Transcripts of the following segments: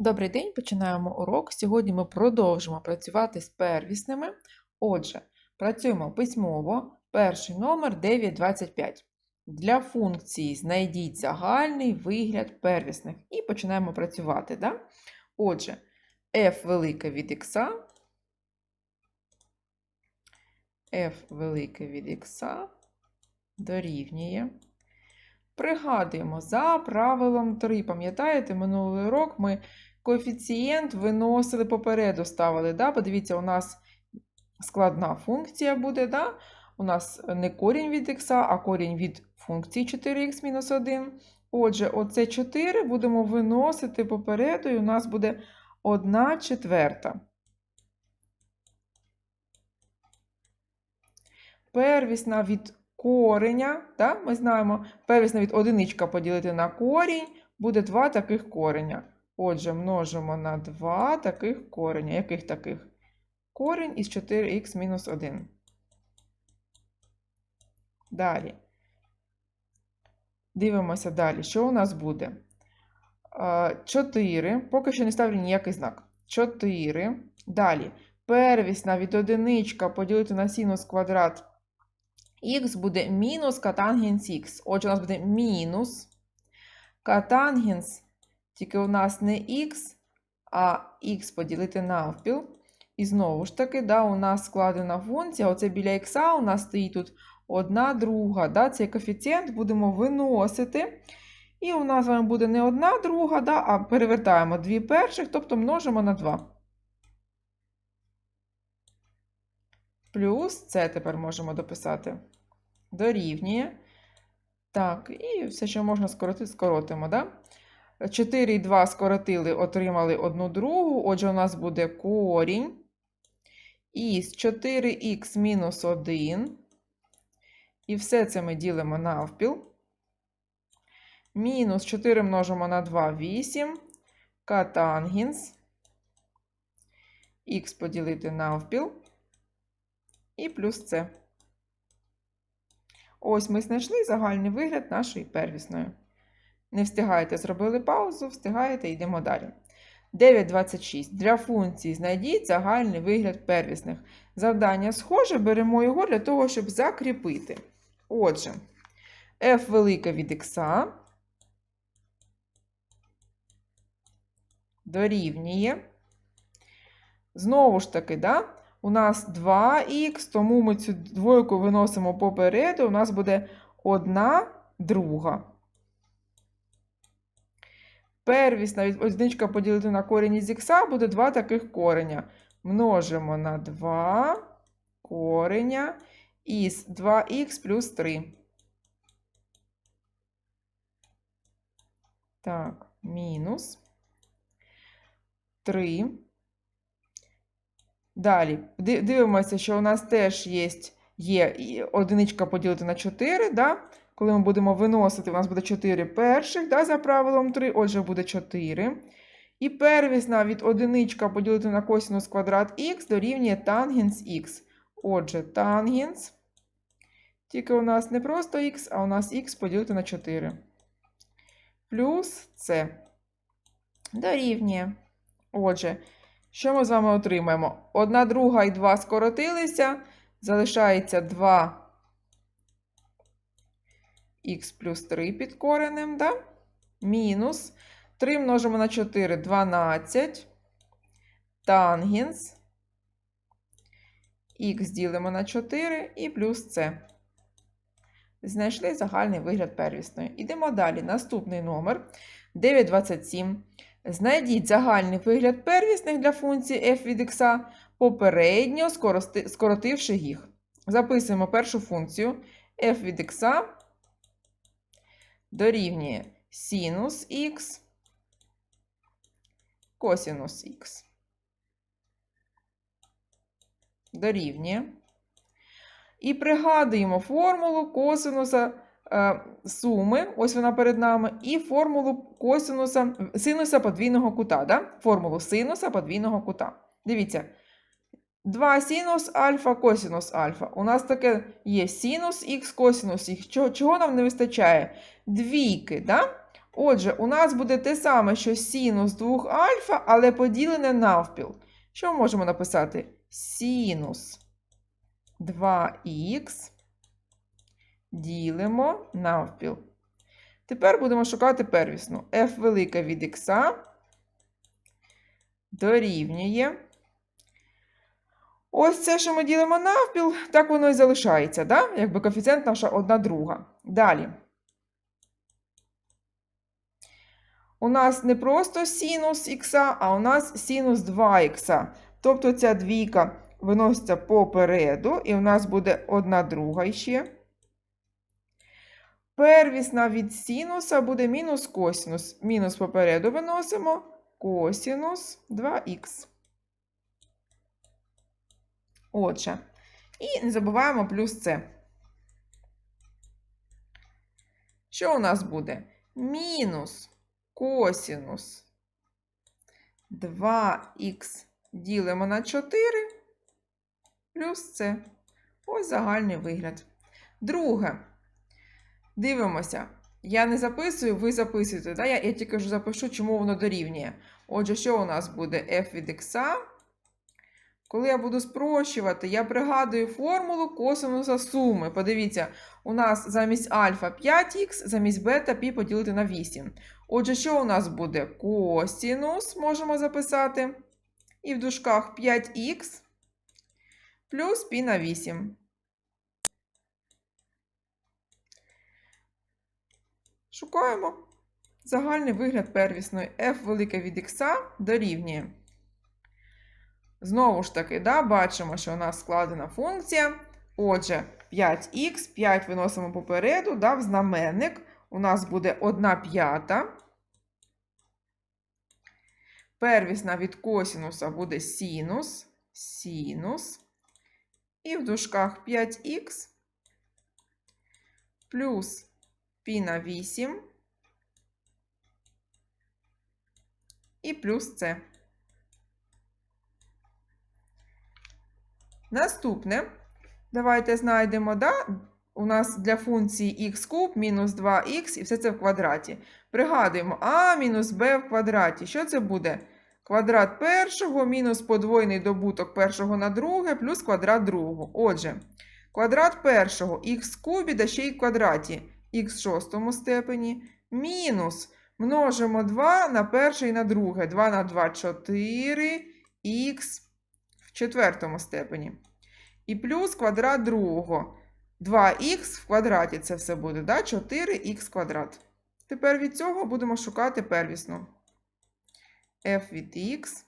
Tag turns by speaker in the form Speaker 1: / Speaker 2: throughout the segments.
Speaker 1: Добрий день, починаємо урок. Сьогодні ми продовжимо працювати з первісними. Отже, працюємо письмово. Перший номер 925. Для функції знайдіть загальний вигляд первісних. І починаємо працювати. Да? Отже, f велике від x, f велике від x дорівнює. Пригадуємо за правилом 3. Пам'ятаєте, минулий урок ми коефіцієнт виносили попереду, ставили. Да? Подивіться, у нас складна функція буде. Да? У нас не корінь від х, а корінь від функції 4х-1. Отже, оце 4 будемо виносити попереду, і у нас буде 1 четверта. Первісна від кореня, да? ми знаємо, первісна від одиничка поділити на корінь, буде два таких кореня. Отже, множимо на 2 таких кореня. Яких таких? Корінь із 4х мінус 1. Далі. Дивимося далі. Що у нас буде? 4. Поки що не ставлю ніякий знак. 4. Далі. Первісна від одиничка поділити на синус квадрат х буде мінус катангенс х. Отже, у нас буде мінус катангенс, тільки у нас не х, а х поділити навпіл. І знову ж таки, да, у нас складена функція. Оце біля х у нас стоїть тут одна друга. Да, Цей коефіцієнт будемо виносити. І у нас з вами буде не одна друга, да, а перевертаємо дві перших, тобто множимо на 2. Плюс це тепер можемо дописати. Дорівнює. Так, і все, що можна скоротити, скоротимо. Да? 4 і 2 скоротили, отримали одну другу. Отже, у нас буде корінь із 4х мінус 1. І все це ми ділимо навпіл. Мінус 4 множимо на 2 8. Катангенс. Х поділити навпіл. І плюс це. Ось ми знайшли загальний вигляд нашої первісної. Не встигаєте, зробили паузу, встигаєте, йдемо далі. 9.26. Для функції знайдіть загальний вигляд первісних. Завдання схоже, беремо його для того, щоб закріпити. Отже, f велике від x дорівнює. Знову ж таки, да? у нас 2х, тому ми цю двойку виносимо попереду, у нас буде 1 друга. Первісна одиничка поділити на корінь із х буде 2 таких кореня. Множимо на 2 кореня із 2х плюс 3. Так, мінус 3. Далі, дивимося, що у нас теж є є одиничка поділити на 4. Да? Коли ми будемо виносити, у нас буде 4 перших да, за правилом 3, отже, буде 4. І первісна від одиничка поділити на косинус квадрат х дорівнює тангенс х. Отже, тангенс. Тільки у нас не просто х, а у нас х поділити на 4. Плюс це дорівнює. Отже, що ми з вами отримаємо? Одна друга і 2 скоротилися. Залишається 2 х плюс 3 під коренем, да? мінус 3 множимо на 4 12. Тангенс. Х ділимо на 4 і плюс це. Знайшли загальний вигляд первісної. Ідемо далі. Наступний номер 927. Знайдіть загальний вигляд первісних для функції f від x, попередньо скоротивши їх. Записуємо першу функцію f від x дорівнює синус х, косинус х. Дорівнює. І пригадуємо формулу косинуса е, суми, ось вона перед нами, і формулу косинуса, синуса подвійного кута. Да? Формулу синуса подвійного кута. Дивіться. 2 синус альфа, косинус альфа. У нас таке є синус х, косинус х. Чого, чого нам не вистачає? Двійки, да? Отже, у нас буде те саме, що синус 2 альфа, але поділене навпіл. Що ми можемо написати? Синус 2х ділимо навпіл. Тепер будемо шукати первісну. f велика від х дорівнює. Ось це, що ми ділимо навпіл, так воно і залишається, да? якби коефіцієнт наша одна друга. Далі. У нас не просто синус х, а у нас синус 2х. Тобто ця двійка виноситься попереду, і у нас буде одна друга іще. Первісна від синуса буде мінус косинус. Мінус попереду виносимо косинус 2х. Отже, і не забуваємо плюс це. Що у нас буде? Мінус косинус 2х ділимо на 4 плюс це. Ось загальний вигляд. Друге. Дивимося. Я не записую, ви записуєте. Да? Я, я тільки ж запишу, чому воно дорівнює. Отже, що у нас буде f від x? Коли я буду спрощувати, я пригадую формулу косинуса суми. Подивіться, у нас замість альфа 5х, замість бета пі поділити на 8. Отже, що у нас буде? Косинус можемо записати. І в дужках 5х плюс пі на 8. Шукаємо загальний вигляд первісної f велике від х дорівнює. Знову ж таки, да, бачимо, що у нас складена функція. Отже, 5х, 5 виносимо попереду, да, в знаменник. У нас буде 1 п'ята. Первісна від косінуса буде синус, синус. І в дужках 5х плюс пі на 8 і плюс це. Наступне, давайте знайдемо, да? у нас для функції х куб мінус 2х і все це в квадраті. Пригадуємо а мінус b в квадраті. Що це буде? Квадрат першого мінус подвоєний добуток першого на друге плюс квадрат другого. Отже, квадрат першого х кубі да ще й в квадраті х в шостому степені мінус множимо 2 на перше і на друге. 2 на 2 4 х в четвертому степені. І плюс квадрат другого. 2х в квадраті це все буде, да? 4х квадрат. Тепер від цього будемо шукати первісну. f від х.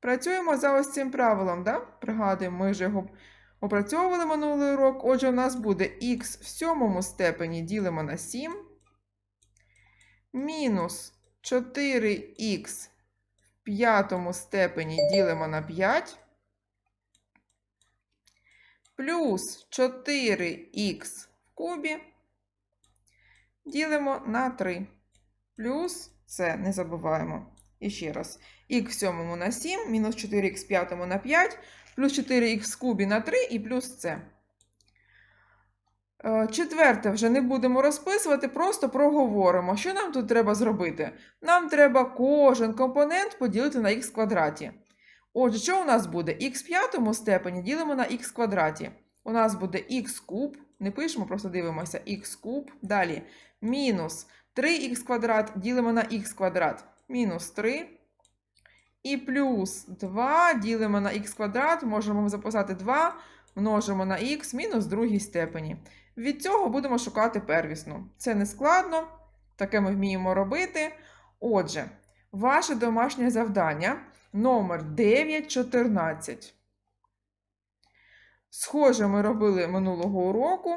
Speaker 1: Працюємо за ось цим правилом, да? Пригадуємо, ми вже його опрацьовували минулий урок. Отже, у нас буде х в сьомому степені ділимо на 7. Мінус 4х в п'ятому степені ділимо на 5. Плюс 4х в кубі ділимо на 3. Плюс це не забуваємо. І ще раз. Х в сьомому на 7, мінус 4х в п'ятому на 5, плюс 4х в кубі на 3 і плюс це. Е, Четверте, вже не будемо розписувати, просто проговоримо, що нам тут треба зробити. Нам треба кожен компонент поділити на х квадраті. Отже, що у нас буде? х в п'ятому степені ділимо на х квадраті. У нас буде х куб, не пишемо, просто дивимося, х куб. Далі мінус 3х квадрат ділимо на х квадрат. Мінус 3. І плюс 2 ділимо на х квадрат, можемо записати 2, множимо на х мінус другій степені. Від цього будемо шукати первісну. Це не складно, таке ми вміємо робити. Отже, ваше домашнє завдання номер 914. Схоже, ми робили минулого уроку.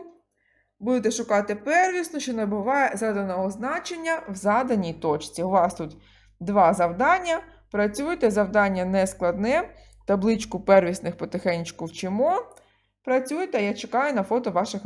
Speaker 1: Будете шукати первісну, що набуває заданого значення в заданій точці. У вас тут два завдання. Працюйте, завдання не складне. Табличку первісних потихеньку вчимо. Працюйте, я чекаю на фото ваших.